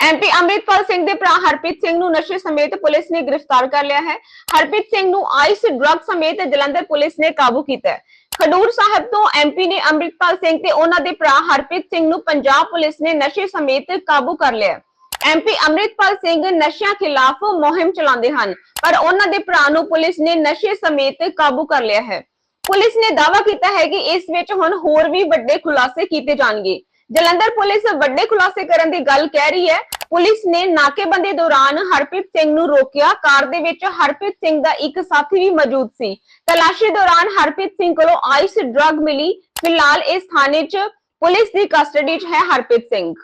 MP Amritpal Singh ਦੇ ਭਰਾ ਹਰਪ੍ਰੀਤ ਸਿੰਘ ਨੂੰ ਨਸ਼ੇ ਸਮੇਤ ਪੁਲਿਸ ਨੇ ਗ੍ਰਿਫਤਾਰ ਕਰ ਲਿਆ ਹੈ। ਹਰਪ੍ਰੀਤ ਸਿੰਘ ਨੂੰ ਆਈਸ ਡਰੱਗ ਸਮੇਤ ਜਲੰਧਰ ਪੁਲਿਸ ਨੇ ਕਾਬੂ ਕੀਤਾ ਹੈ। ਖਡੂਰ ਸਾਹਿਬ ਤੋਂ ਐਮਪੀ ਨੇ ਅੰਮ੍ਰਿਤਪਾਲ ਸਿੰਘ ਤੇ ਉਹਨਾਂ ਦੇ ਭਰਾ ਹਰਪ੍ਰੀਤ ਸਿੰਘ ਨੂੰ ਪੰਜਾਬ ਪੁਲਿਸ ਨੇ ਨਸ਼ੇ ਸਮੇਤ ਕਾਬੂ ਕਰ ਲਿਆ ਹੈ। ਐਮਪੀ ਅੰਮ੍ਰਿਤਪਾਲ ਸਿੰਘ ਨਸ਼ਿਆਂ ਖਿਲਾਫ ਮੁਹਿੰਮ ਚਲਾਉਂਦੇ ਹਨ, ਪਰ ਉਹਨਾਂ ਦੇ ਭਰਾ ਨੂੰ ਪੁਲਿਸ ਨੇ ਨਸ਼ੇ ਸਮੇਤ ਕਾਬੂ ਕਰ ਲਿਆ ਹੈ। ਪੁਲਿਸ ਨੇ ਦਾਅਵਾ ਕੀਤਾ ਹੈ ਕਿ ਇਸ ਵਿੱਚ ਹੁਣ ਹੋਰ ਵੀ ਵੱਡੇ ਖੁਲਾਸੇ ਕੀਤੇ ਜਾਣਗੇ। ਜਲੰਧਰ ਪੁਲਿਸ ਵੱਡੇ ਖੁਲਾਸੇ ਕਰਨ ਦੀ ਗੱਲ ਕਹਿ ਰਹੀ ਹੈ। ਪੁਲਿਸ ਨੇ ਨਾਕੇਬੰਦੀ ਦੌਰਾਨ ਹਰਪ੍ਰੀਤ ਸਿੰਘ ਨੂੰ ਰੋਕਿਆ। ਕਾਰ ਦੇ ਵਿੱਚ ਹਰਪ੍ਰੀਤ ਸਿੰਘ ਦਾ ਇੱਕ ਸਾਥੀ ਵੀ ਮੌਜੂਦ ਸੀ। ਤਲਾਸ਼ੀ ਦੌਰਾਨ ਹਰਪ੍ਰੀਤ ਸਿੰਘ ਕੋਲੋਂ ਆਈਸ ਡਰੱਗ ਮਿਲੀ। ਫਿਲਹਾਲ ਇਸ ਥਾਣੇ 'ਚ ਪੁਲਿਸ ਦੀ ਕਸਟਡੀ 'ਚ ਹੈ ਹਰਪ੍ਰੀਤ ਸਿੰਘ।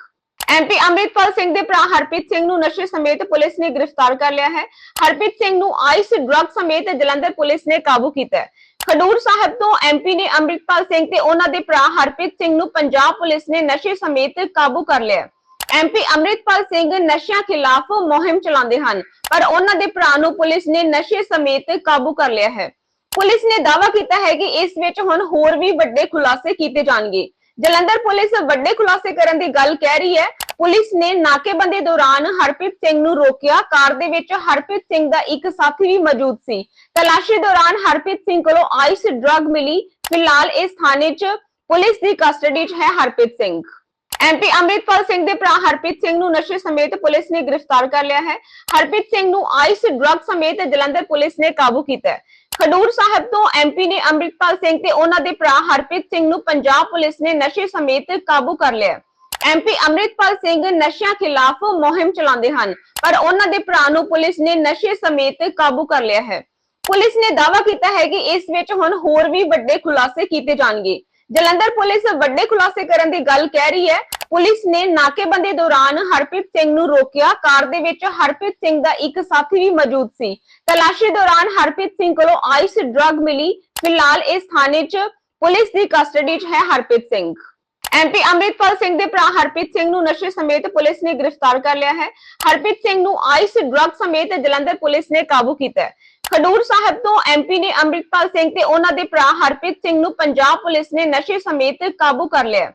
ਐਮਪੀ ਅੰਮ੍ਰਿਤਪਾਲ ਸਿੰਘ ਦੇ ਭਰਾ ਹਰਪ੍ਰੀਤ ਸਿੰਘ ਨੂੰ ਨਸ਼ੇ ਸਮੇਤ ਪੁਲਿਸ ਨੇ ਗ੍ਰਿਫਤਾਰ ਕਰ ਲਿਆ ਹੈ। ਹਰਪ੍ਰੀਤ ਸਿੰਘ ਨੂੰ ਆਈਸ ਡਰੱਗ ਸਮੇਤ ਜਲੰਧਰ ਪੁਲਿਸ ਨੇ ਕਾਬੂ ਕੀਤਾ ਹੈ। ਖਡੂਰ ਸਾਹਿਬ ਤੋਂ ਐਮਪੀ ਨੇ ਅੰਮ੍ਰਿਤਪਾਲ ਸਿੰਘ ਤੇ ਉਹਨਾਂ ਦੇ ਭਰਾ ਹਰਪ੍ਰੀਤ ਸਿੰਘ ਨੂੰ ਪੰਜਾਬ ਪੁਲਿਸ ਨੇ ਨਸ਼ੇ ਸਮੇਤ ਕਾਬੂ ਕਰ ਲਿਆ ਹੈ। ਐਮਪੀ ਅੰਮ੍ਰਿਤਪਾਲ ਸਿੰਘ ਨਸ਼ਿਆਂ ਖਿਲਾਫ ਮੁਹਿੰਮ ਚਲਾਉਂਦੇ ਹਨ, ਪਰ ਉਹਨਾਂ ਦੇ ਭਰਾ ਨੂੰ ਪੁਲਿਸ ਨੇ ਨਸ਼ੇ ਸਮੇਤ ਕਾਬੂ ਕਰ ਲਿਆ ਹੈ ਪੁਲਿਸ ਨੇ ਦਾਅਵਾ ਕੀਤਾ ਹੈ ਕਿ ਇਸ ਵਿੱਚ ਹੁਣ ਹੋਰ ਵੀ ਵੱਡੇ ਖੁਲਾਸੇ ਕੀਤੇ ਜਾਣਗੇ ਜਲੰਧਰ ਪੁਲਿਸ ਵੱਡੇ ਖੁਲਾਸੇ ਕਰਨ ਦੀ ਗੱਲ ਕਹਿ ਰਹੀ ਹੈ ਪੁਲਿਸ ਨੇ ਨਾਕੇਬੰਦੀ ਦੌਰਾਨ ਹਰਪ੍ਰੀਤ ਸਿੰਘ ਨੂੰ ਰੋਕਿਆ। ਕਾਰ ਦੇ ਵਿੱਚ ਹਰਪ੍ਰੀਤ ਸਿੰਘ ਦਾ ਇੱਕ ਸਾਥੀ ਵੀ ਮੌਜੂਦ ਸੀ। ਤਲਾਸ਼ੀ ਦੌਰਾਨ ਹਰਪ੍ਰੀਤ ਸਿੰਘ ਕੋਲੋਂ ਆਈਸ ਡਰੱਗ ਮਿਲੀ। ਫਿਲਹਾਲ ਇਸ ਥਾਣੇ 'ਚ ਪੁਲਿਸ ਦੀ ਕਸਟਡੀ 'ਚ ਹੈ ਹਰਪ੍ਰੀਤ ਸਿੰਘ। ਐਮਪੀ ਅੰਮ੍ਰਿਤਪਾਲ ਸਿੰਘ ਦੇ ਭਰਾ ਹਰਪ੍ਰੀਤ ਸਿੰਘ ਨੂੰ ਨਸ਼ੇ ਸਮੇਤ ਪੁਲਿਸ ਨੇ ਗ੍ਰਿਫਤਾਰ ਕਰ ਲਿਆ ਹੈ। ਹਰਪ੍ਰੀਤ ਸਿੰਘ ਨੂੰ ਆਈਸ ਡਰੱਗ ਸਮੇਤ ਜਲੰਧਰ ਪੁਲਿਸ ਨੇ ਕਾਬੂ ਕੀਤਾ ਹੈ। ਖਡੂਰ ਸਾਹਿਬ ਤੋਂ ਐਮਪੀ ਨੇ ਅੰਮ੍ਰਿਤਪਾਲ ਸਿੰਘ ਤੇ ਉਹਨਾਂ ਦੇ ਭਰਾ ਹਰਪ੍ਰੀਤ ਸਿੰਘ ਨੂੰ ਪੰਜਾਬ ਪੁਲਿਸ ਨੇ ਨਸ਼ੇ ਸਮੇਤ ਕਾਬੂ ਕਰ ਲਿਆ ਐਮਪੀ ਅੰਮ੍ਰਿਤਪਾਲ ਸਿੰਘ ਨਸ਼ਿਆਂ ਖਿਲਾਫ ਮੁਹਿੰਮ ਚਲਾਉਂਦੇ ਹਨ, ਪਰ ਉਹਨਾਂ ਦੇ ਭਰਾ ਨੂੰ ਪੁਲਿਸ ਨੇ ਨਸ਼ੇ ਸਮੇਤ ਕਾਬੂ ਕਰ ਲਿਆ ਹੈ। ਪੁਲਿਸ ਨੇ ਦਾਅਵਾ ਕੀਤਾ ਹੈ ਕਿ ਇਸ ਵਿੱਚ ਹੁਣ ਹੋਰ ਵੀ ਵੱਡੇ ਖੁਲਾਸੇ ਕੀਤੇ ਜਾਣਗੇ। ਜਲੰਧਰ ਪੁਲਿਸ ਵੱਡੇ ਖੁਲਾਸੇ ਕਰਨ ਦੀ ਗੱਲ ਕਹਿ ਰਹੀ ਹੈ। ਪੁਲਿਸ ਨੇ ਨਾਕੇਬੰਦੀ ਦੌਰਾਨ ਹਰਪ੍ਰੀਤ ਸਿੰਘ ਨੂੰ ਰੋਕਿਆ। ਕਾਰ ਦੇ ਵਿੱਚ ਹਰਪ੍ਰੀਤ ਸਿੰਘ ਦਾ ਇੱਕ ਸਾਥੀ ਵੀ ਮੌਜੂਦ ਸੀ। ਤਲਾਸ਼ੀ ਦੌਰਾਨ ਹਰਪ੍ਰੀਤ ਸਿੰਘ ਕੋਲੋਂ ਆਈਸ ਡਰੱਗ ਮਿਲੀ। ਫਿਲਹਾਲ ਇਸ ਥਾਣੇ 'ਚ ਪੁਲਿਸ ਦੀ ਕਸਟਡੀ 'ਚ ਹੈ ਹਰਪ੍ਰੀਤ ਸਿੰਘ। ਐਮਪੀ ਅੰਮ੍ਰਿਤਪਾਲ ਸਿੰਘ ਦੇ ਭਰਾ ਹਰਪ੍ਰੀਤ ਸਿੰਘ ਨੂੰ ਨਸ਼ੇ ਸਮੇਤ ਪੁਲਿਸ ਨੇ ਗ੍ਰਿਫਤਾਰ ਕਰ ਲਿਆ ਹੈ। ਹਰਪ੍ਰੀਤ ਸਿੰਘ ਨੂੰ ਆਈਸ ਡਰੱਗ ਸਮੇਤ ਜਲੰਧਰ ਪੁਲਿਸ ਨੇ ਕਾਬੂ ਕੀਤਾ ਹੈ। ਖਡੂਰ ਸਾਹਿਬ ਤੋਂ ਐਮਪੀ ਨੇ ਅੰਮ੍ਰਿਤਪਾਲ ਸਿੰਘ ਤੇ ਉਹਨਾਂ ਦੇ ਭਰਾ ਹਰਪ੍ਰੀਤ ਸਿੰਘ ਨੂੰ ਪੰਜਾਬ ਪੁਲਿਸ ਨੇ ਨਸ਼ੇ ਸਮੇਤ ਕਾਬੂ ਕਰ ਲਿਆ ਹੈ।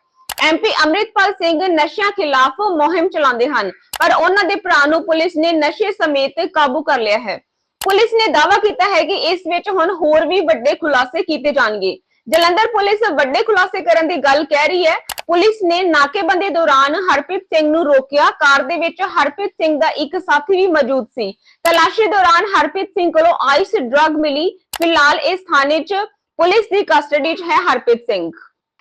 ਐਮਪੀ ਅੰਮ੍ਰਿਤਪਾਲ ਸਿੰਘ ਨਸ਼ਿਆਂ ਖਿਲਾਫ ਮੁਹਿੰਮ ਚਲਾਉਂਦੇ ਹਨ, ਪਰ ਉਹਨਾਂ ਦੇ ਭਰਾ ਨੂੰ ਪੁਲਿਸ ਨੇ ਨਸ਼ੇ ਸਮੇਤ ਕਾਬੂ ਕਰ ਲਿਆ ਹੈ। ਪੁਲਿਸ ਨੇ ਦਾਅਵਾ ਕੀਤਾ ਹੈ ਕਿ ਇਸ ਵਿੱਚ ਹੁਣ ਹੋਰ ਵੀ ਵੱਡੇ ਖੁਲਾਸੇ ਕੀਤੇ ਜਾਣਗੇ। ਜਲੰਧਰ ਪੁਲਿਸ ਵੱਡੇ ਖੁਲਾਸੇ ਕਰਨ ਦੀ ਗੱਲ ਕਹਿ ਰਹੀ ਹੈ। ਪੁਲਿਸ ਨੇ ਨਾਕੇਬੰਦੀ ਦੌਰਾਨ ਹਰਪ੍ਰੀਤ ਸਿੰਘ ਨੂੰ ਰੋਕਿਆ। ਕਾਰ ਦੇ ਵਿੱਚ ਹਰਪ੍ਰੀਤ ਸਿੰਘ ਦਾ ਇੱਕ ਸਾਥੀ ਵੀ ਮੌਜੂਦ ਸੀ। ਤਲਾਸ਼ੀ ਦੌਰਾਨ ਹਰਪ੍ਰੀਤ ਸਿੰਘ ਕੋਲੋਂ ਆਈਸ ਡਰੱਗ ਮਿਲੀ। ਫਿਲਹਾਲ ਇਸ ਥਾਣੇ 'ਚ ਪੁਲਿਸ ਦੀ ਕਸਟਡੀ 'ਚ ਹੈ ਹਰਪ੍ਰੀਤ ਸਿੰਘ।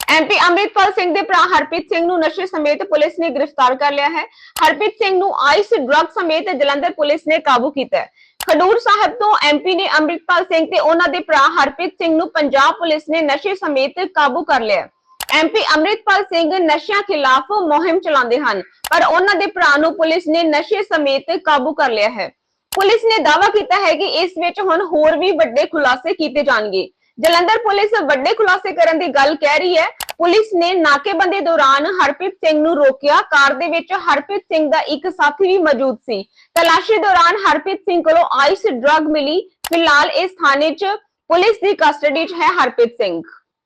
ਐਮਪੀ ਅੰਮ੍ਰਿਤਪਾਲ ਸਿੰਘ ਦੇ ਭਰਾ ਹਰਪ੍ਰੀਤ ਸਿੰਘ ਨੂੰ ਨਸ਼ੇ ਸਮੇਤ ਪੁਲਿਸ ਨੇ ਗ੍ਰਿਫਤਾਰ ਕਰ ਲਿਆ ਹੈ। ਹਰਪ੍ਰੀਤ ਸਿੰਘ ਨੂੰ ਆਈਸ ਡਰੱਗ ਸਮੇਤ ਜਲੰਧਰ ਪੁਲਿਸ ਨੇ ਕਾਬੂ ਕੀਤਾ ਹੈ। ਖਡੂਰ ਸਾਹਿਬ ਤੋਂ ਐਮਪੀ ਨੇ ਅੰਮ੍ਰਿਤਪਾਲ ਸਿੰਘ ਤੇ ਉਹਨਾਂ ਦੇ ਭਰਾ ਹਰਪ੍ਰੀਤ ਸਿੰਘ ਨੂੰ ਪੰਜਾਬ ਪੁਲਿਸ ਨੇ ਨਸ਼ੇ ਸਮੇਤ ਕਾਬੂ ਕਰ ਲਿਆ। ਹੈ ਐਮਪੀ ਅੰਮ੍ਰਿਤਪਾਲ ਸਿੰਘ ਨਸ਼ਿਆਂ ਖਿਲਾਫ ਮੁਹਿੰਮ ਚਲਾਉਂਦੇ ਹਨ, ਪਰ ਉਹਨਾਂ ਦੇ ਭਰਾ ਨੂੰ ਪੁਲਿਸ ਨੇ ਨਸ਼ੇ ਸਮੇਤ ਕਾਬੂ ਕਰ ਲਿਆ ਹੈ। ਪੁਲਿਸ ਨੇ ਦਾਅਵਾ ਕੀਤਾ ਹੈ ਕਿ ਇਸ ਵਿੱਚ ਹੁਣ ਹੋਰ ਵੀ ਵੱਡੇ ਖੁਲਾਸੇ ਕੀਤੇ ਜਾਣਗੇ। ਜਲੰਧਰ ਪੁਲਿਸ ਵੱਡੇ ਖੁਲਾਸੇ ਕਰਨ ਦੀ ਗੱਲ ਕਹਿ ਰਹੀ ਹੈ ਪੁਲਿਸ ਨੇ ਨਾਕੇਬੰਦੀ ਦੌਰਾਨ ਹਰਪ੍ਰੀਤ ਸਿੰਘ ਨੂੰ ਰੋਕਿਆ। ਕਾਰ ਦੇ ਵਿੱਚ ਹਰਪ੍ਰੀਤ ਸਿੰਘ ਦਾ ਇੱਕ ਸਾਥੀ ਵੀ ਮੌਜੂਦ ਸੀ। ਤਲਾਸ਼ੀ ਦੌਰਾਨ ਹਰਪ੍ਰੀਤ ਸਿੰਘ ਕੋਲੋਂ ਆਈਸ ਡਰੱਗ ਮਿਲੀ। ਫਿਲਹਾਲ ਇਸ ਥਾਣੇ 'ਚ ਪੁਲਿਸ ਦੀ ਕਸਟਡੀ 'ਚ ਹੈ ਹਰਪ੍ਰੀਤ ਸਿੰਘ।